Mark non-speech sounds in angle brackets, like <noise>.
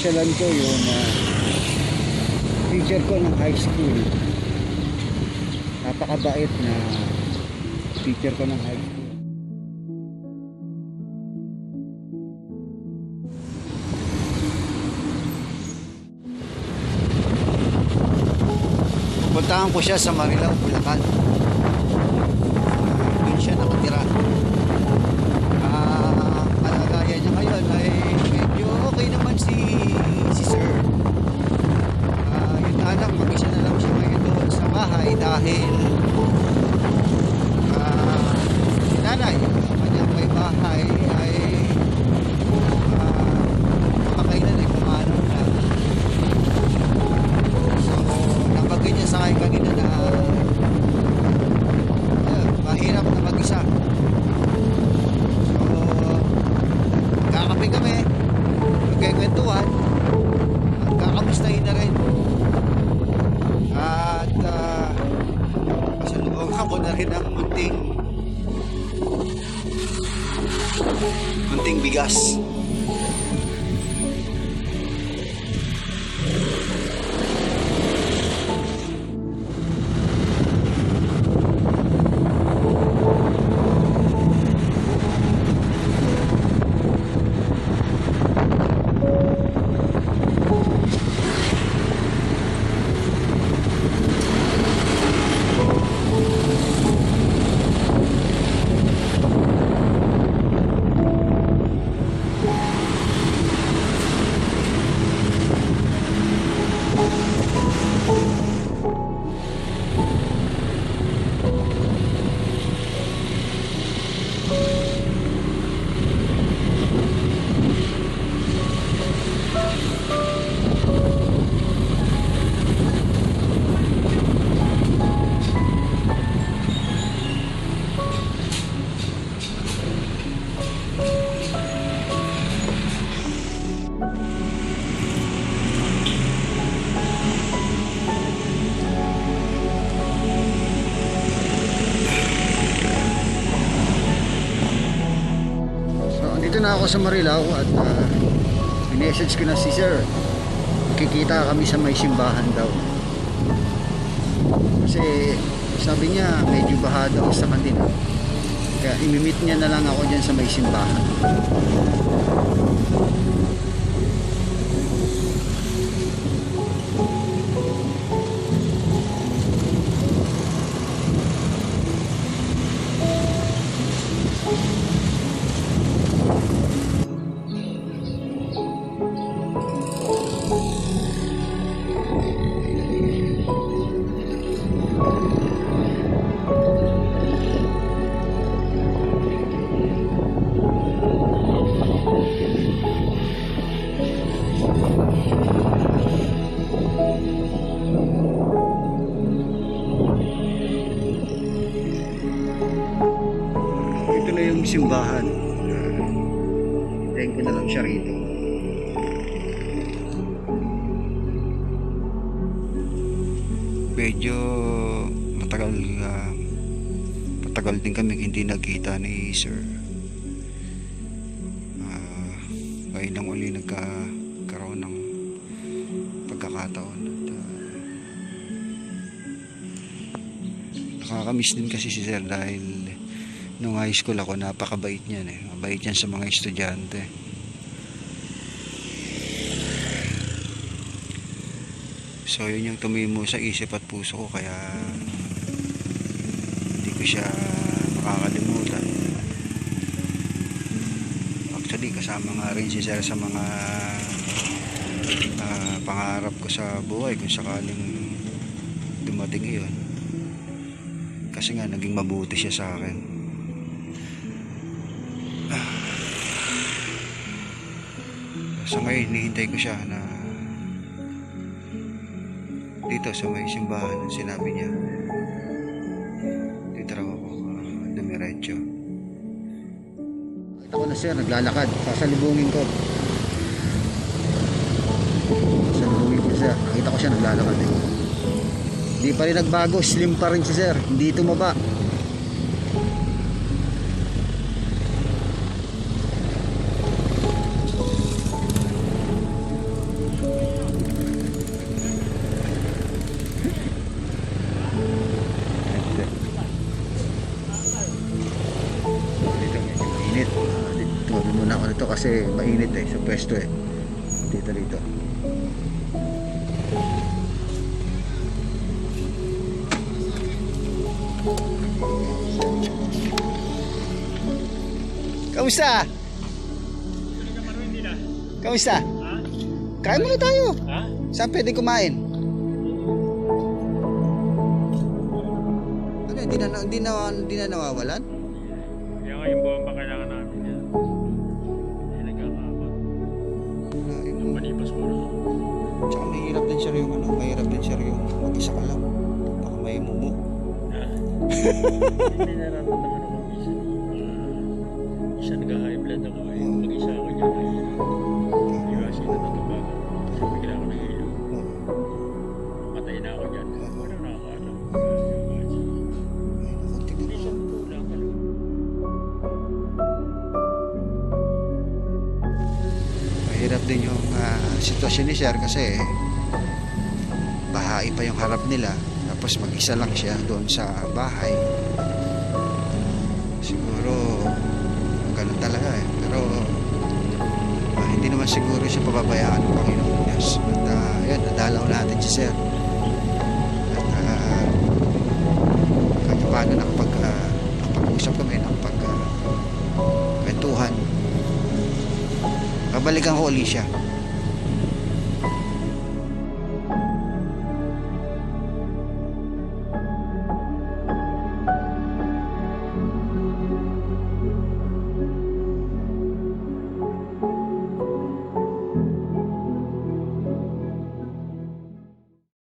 napasyalan ko yung uh, teacher ko ng high school. Napakabait na teacher ko ng high school. Puntahan ko siya sa Marilao, Bulacan. Doon siya nakatira. Ah, kalagayan niya ngayon ay medyo okay naman si si Sir. Ah, yun nga lang, mag-isa na lang siya ngayon doon sa bahay dahil ah, si nanay, na ako sa Marilao at uh, message ko na si Sir. Kikita kami sa may simbahan daw. Kasi sabi niya medyo baha daw sa kanila. Kaya imimit niya na lang ako dyan sa may simbahan. Ito na yung simbahan. Uh, Hintayin na lang siya rito. Medyo matagal ah, matagal din kami hindi nagkita ni Sir. Ah, ngayon lang uli nagkakaroon ng pagkakataon. At, ah, nakakamiss din kasi si Sir dahil nung high school ako napakabait niyan eh. Mabait yan sa mga estudyante. So yun yung tumimo sa isip at puso ko kaya hindi ko siya makakalimutan. Actually kasama nga rin si Sir sa mga ah, pangarap ko sa buhay kung sakaling dumating iyon. Kasi nga naging mabuti siya sa akin. Sa ngayon, hinihintay ko siya na dito sa may simbahan sinabi niya. Dito raw ako uh, dumiretso. Kita ko na sir, naglalakad. Sasalubungin ko. siya naglalakad eh. Hindi pa rin nagbago, slim pa rin si sir. Hindi tumaba. mainit. Tumabi muna ako nito kasi mainit eh sa pwesto eh. Dito dito. Kamusta? Kamusta? Ha? Kain muna tayo. Ha? Saan pwede kumain? Ano, hindi na, hindi na, hindi na nawawalan? Kaya nga yung bomba kailangan namin yan. Hindi nagkakabot. Ah, yung- manipas ko lang. Tsaka mahirap din siya yung ano, mahirap din siya yung mag-isa ka lang. Baka may mumu. Ha? <laughs> Hindi nararamdaman ako minsan. Uh, isa nag-high blood ako eh. Mag-isa ako dyan. Hindi kasi natatabagan. Kasi bigla ako nahihilo. Patay na ako dyan. Wala nakakaalam. Hindi siya kulang ka lang. Mahirap din yung ah, sitwasyon ni Sir kasi bahae pa yung harap nila tapos mag-isa lang siya doon sa bahay. Siguro siya pababayaan ng Panginoon Diyos. At uh, yan, nadalaw natin si Sir. At uh, kahit paano nakapag, uh, nakapag-usap kami, nakapag uh, kwentuhan. Babalikan ko uli siya.